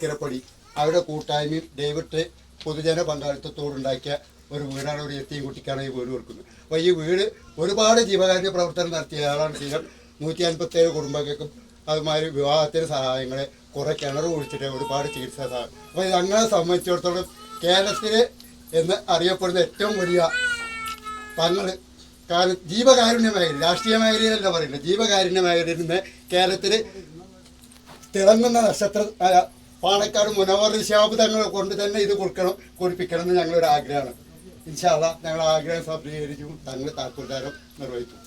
കിരപ്പടി. അവരുടെ കൂട്ടായ്മയും ദൈവത്തെ പൊതുജന പങ്കാളിത്തത്തോടുണ്ടാക്കിയ ഒരു വീടാണ് ഒരു എത്തിയും കുട്ടിക്കാണ് ഈ വീട് കൊടുക്കുന്നത്. അപ്പോൾ ഈ വീട് ഒരുപാട് ജീവകാരുണ്യ പ്രവർത്തനം നടത്തിയ ആളാണ് സ്ഥിരം നൂറ്റി അൻപത്തേഴ് കുടുംബങ്ങൾക്കും അതുമാതിരി വിവാഹത്തിന് സഹായങ്ങളെ കുറേ കിണർ ഒഴിച്ചിട്ട് ഒരുപാട് ചികിത്സാ സഹായം അപ്പോൾ ഇത് അങ്ങനെ സംബന്ധിച്ചിടത്തോളം കേരളത്തിൽ എന്ന് അറിയപ്പെടുന്ന ഏറ്റവും വലിയ തങ്ങൾ കാരണം ജീവകാരുണ്യ മേഖല രാഷ്ട്രീയ പറയുന്നത്. ജീവകാരുണ്യ മേഖലയിൽ നിന്ന് കേരളത്തിൽ തിളങ്ങുന്ന നക്ഷത്ര പാണക്കാട് മുനവർ ശാബ്ദങ്ങൾ കൊണ്ട് തന്നെ ഇത് കൊടുക്കണം കൊടുപ്പിക്കണം എന്ന് ഞങ്ങളൊരു ആഗ്രഹമാണ്. ഇൻഷാല്ല ഞങ്ങൾ ആഗ്രഹം സഫലീകരിച്ചു. തങ്ങൾ താക്കോൽദാരം നിർവഹിച്ചു